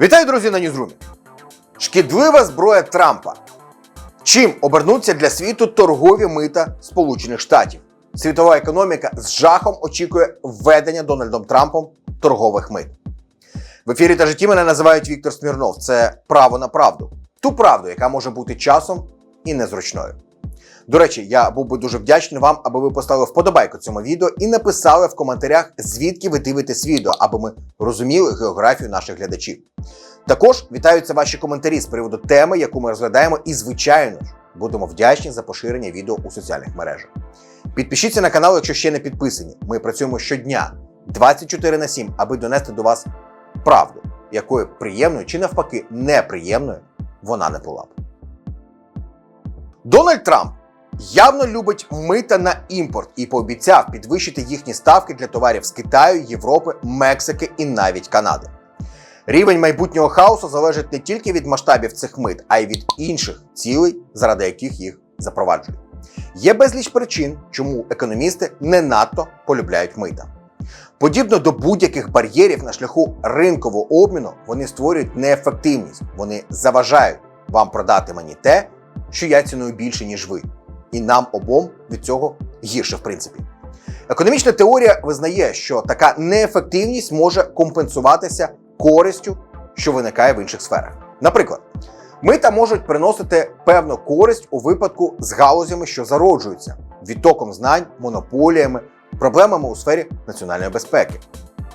Вітаю, друзі, на Ньюзрумі. Шкідлива зброя Трампа. Чим обернуться для світу торгові мита Сполучених Штатів? Світова економіка з жахом очікує введення Дональдом Трампом торгових мит. В ефірі та житті мене називають Віктор Смірнов. Це право на правду. Ту правду, яка може бути часом і незручною. До речі, я був би дуже вдячний вам, аби ви поставили вподобайку цьому відео і написали в коментарях, звідки ви дивитесь відео, аби ми розуміли географію наших глядачів. Також вітаються ваші коментарі з приводу теми, яку ми розглядаємо, і, звичайно ж, будемо вдячні за поширення відео у соціальних мережах. Підпишіться на канал, якщо ще не підписані. Ми працюємо щодня 24 на 7, аби донести до вас правду, якою приємною чи навпаки неприємною вона не була б. Дональд Трамп явно любить мита на імпорт і пообіцяв підвищити їхні ставки для товарів з Китаю, Європи, Мексики і навіть Канади. Рівень майбутнього хаосу залежить не тільки від масштабів цих мит, а й від інших цілей, заради яких їх запроваджують. Є безліч причин, чому економісти не надто полюбляють мита. Подібно до будь-яких бар'єрів на шляху ринкового обміну, вони створюють неефективність, вони заважають вам продати мені те, що я ціную більше, ніж ви. І нам обом від цього гірше, в принципі. Економічна теорія визнає, що така неефективність може компенсуватися користю, що виникає в інших сферах. Наприклад, мита можуть приносити певну користь у випадку з галузями, що зароджуються, відтоком знань, монополіями, проблемами у сфері національної безпеки.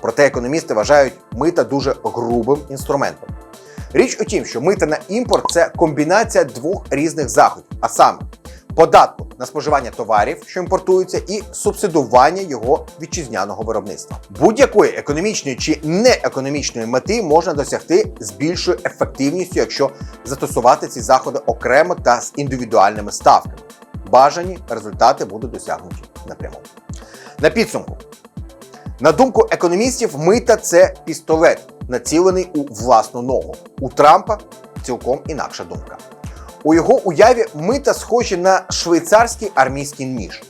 Проте економісти вважають мита дуже грубим інструментом. Річ у тім, що мита на імпорт це комбінація двох різних заходів, а саме податку на споживання товарів, що імпортуються, і субсидування його вітчизняного виробництва. Будь-якої економічної чи неекономічної мети можна досягти з більшою ефективністю, якщо застосувати ці заходи окремо та з індивідуальними ставками. Бажані результати будуть досягнуті напряму. На підсумку, на думку економістів, мита це пістолет, націлений у власну ногу. У Трампа цілком інакша думка. У його уяві мита схожі на швейцарський армійський ніж.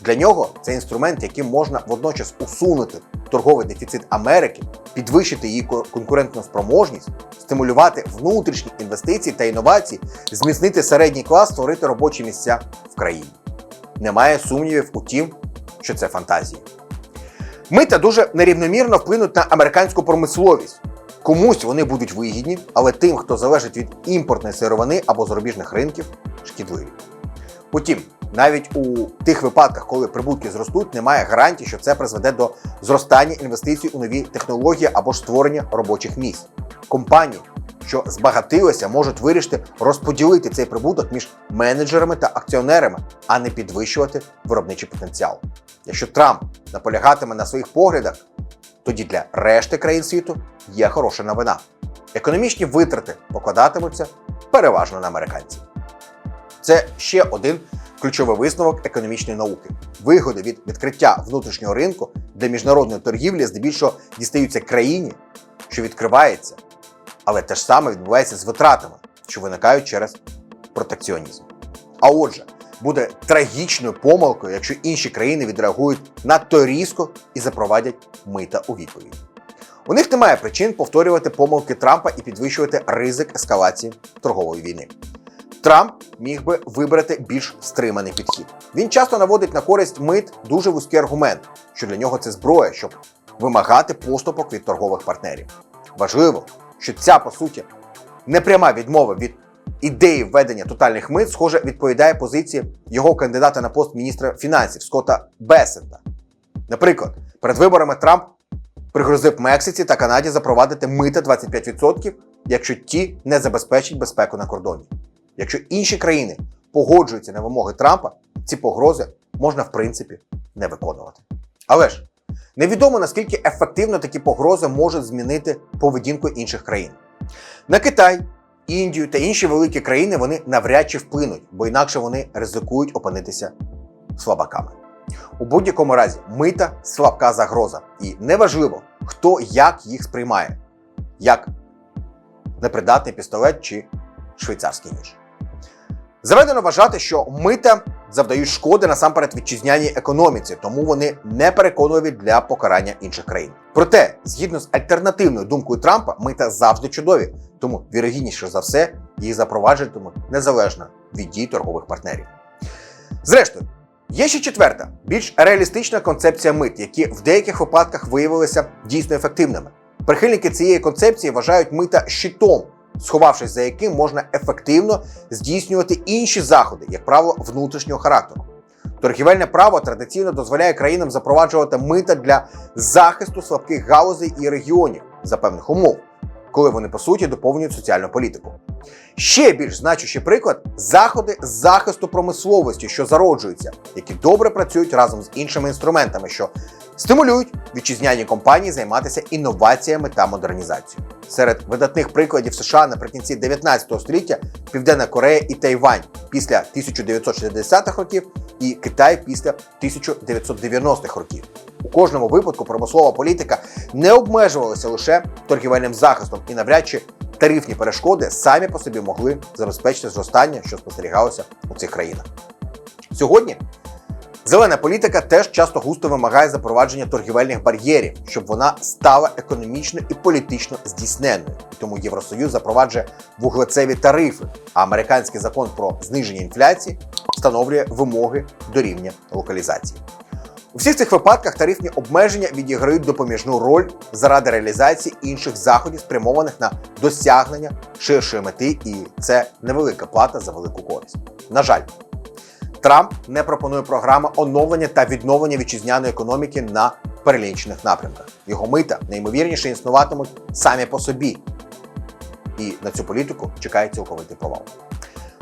Для нього це інструмент, яким можна водночас усунути торговий дефіцит Америки, підвищити її конкурентну спроможність, стимулювати внутрішні інвестиції та інновації, зміцнити середній клас, створити робочі місця в країні. Немає сумнівів у тім, що це фантазії. Мита дуже нерівномірно вплинуть на американську промисловість. Комусь вони будуть вигідні, але тим, хто залежить від імпортної сировини або зарубіжних ринків, шкідливі. Утім, навіть у тих випадках, коли прибутки зростуть, немає гарантії, що це призведе до зростання інвестицій у нові технології або ж створення робочих місць. Компанії, що збагатилися, можуть вирішити розподілити цей прибуток між менеджерами та акціонерами, а не підвищувати виробничий потенціал. Якщо Трамп наполягатиме на своїх поглядах, тоді для решти країн світу є хороша новина. Економічні витрати покладатимуться переважно на американців. Це ще один ключовий висновок економічної науки. Вигоди від відкриття внутрішнього ринку для міжнародної торгівлі здебільшого дістаються країні, що відкривається, але те ж саме відбувається з витратами, що виникають через протекціонізм. А отже, буде трагічною помилкою, якщо інші країни відреагують надто різко і запровадять мита у відповідь. У них немає причин повторювати помилки Трампа і підвищувати ризик ескалації торгової війни. Трамп міг би вибрати більш стриманий підхід. Він часто наводить на користь мит дуже вузький аргумент, що для нього це зброя, щоб вимагати поступок від торгових партнерів. Важливо, що ця по суті непряма відмова від ідеї введення тотальних мит, схоже, відповідає позиції його кандидата на пост міністра фінансів Скотта Бесента. Наприклад, перед виборами Трамп пригрозив Мексиці та Канаді запровадити мита 25%, якщо ті не забезпечать безпеку на кордоні. Якщо інші країни погоджуються на вимоги Трампа, ці погрози можна в принципі не виконувати. Але ж невідомо наскільки ефективно такі погрози можуть змінити поведінку інших країн. На Китай, Індію та інші великі країни вони навряд чи вплинуть, бо інакше вони ризикують опинитися слабаками. У будь-якому разі, мита слабка загроза, і неважливо, хто як їх сприймає, як непридатний пістолет чи швейцарський ніж. Заведено вважати, що мита завдають шкоди насамперед вітчизняній економіці, тому вони не переконливі для покарання інших країн. Проте, згідно з альтернативною думкою Трампа, мита завжди чудові, тому вірогідніше за все їх запроваджуватимуть незалежно від дій торгових партнерів. Зрештою, є ще четверта, більш реалістична концепція мит, які в деяких випадках виявилися дійсно ефективними. Прихильники цієї концепції вважають мита щитом, сховавшись за яким можна ефективно здійснювати інші заходи, як правило, внутрішнього характеру. Торгівельне право традиційно дозволяє країнам запроваджувати мита для захисту слабких галузей і регіонів за певних умов, коли вони по суті доповнюють соціальну політику. Ще більш значущий приклад заходи з захисту промисловості, що зароджуються, які добре працюють разом з іншими інструментами, що стимулюють вітчизняні компанії займатися інноваціями та модернізацією. Серед видатних прикладів США наприкінці 19 століття Південна Корея і Тайвань після 1960-х років і Китай після 1990-х років. У кожному випадку промислова політика не обмежувалася лише торгівельним захистом і навряд чи тарифні перешкоди самі по собі могли забезпечити зростання, що спостерігалося у цих країнах. Сьогодні зелена політика теж часто густо вимагає запровадження торгівельних бар'єрів, щоб вона стала економічно і політично здійсненною. Тому Євросоюз запроваджує вуглецеві тарифи, а американський закон про зниження інфляції встановлює вимоги до рівня локалізації. У всіх цих випадках тарифні обмеження відіграють допоміжну роль заради реалізації інших заходів, спрямованих на досягнення ширшої мети, і це невелика плата за велику користь. На жаль, Трамп не пропонує програми оновлення та відновлення вітчизняної економіки на перелінчених напрямках. Його мита найімовірніше існуватимуть самі по собі, і на цю політику чекає цілковитий провал.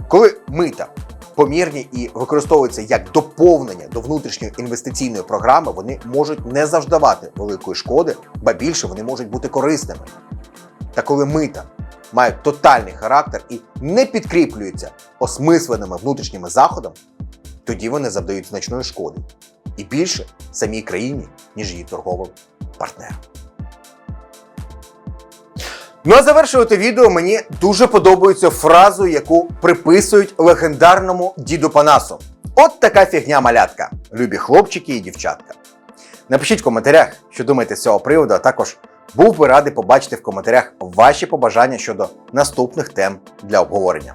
Коли мита помірні і використовуються як доповнення до внутрішньої інвестиційної програми, вони можуть не завждавати великої шкоди, ба більше вони можуть бути корисними. Та коли мита мають тотальний характер і не підкріплюються осмисленими внутрішніми заходами, тоді вони завдають значної шкоди і більше самій країні, ніж її торговим партнерам. Ну а завершувати відео мені дуже подобається фразу, яку приписують легендарному діду Панасу. От така фігня малятка, любі хлопчики і дівчатка. Напишіть в коментарях, що думаєте з цього приводу, а також був би радий побачити в коментарях ваші побажання щодо наступних тем для обговорення.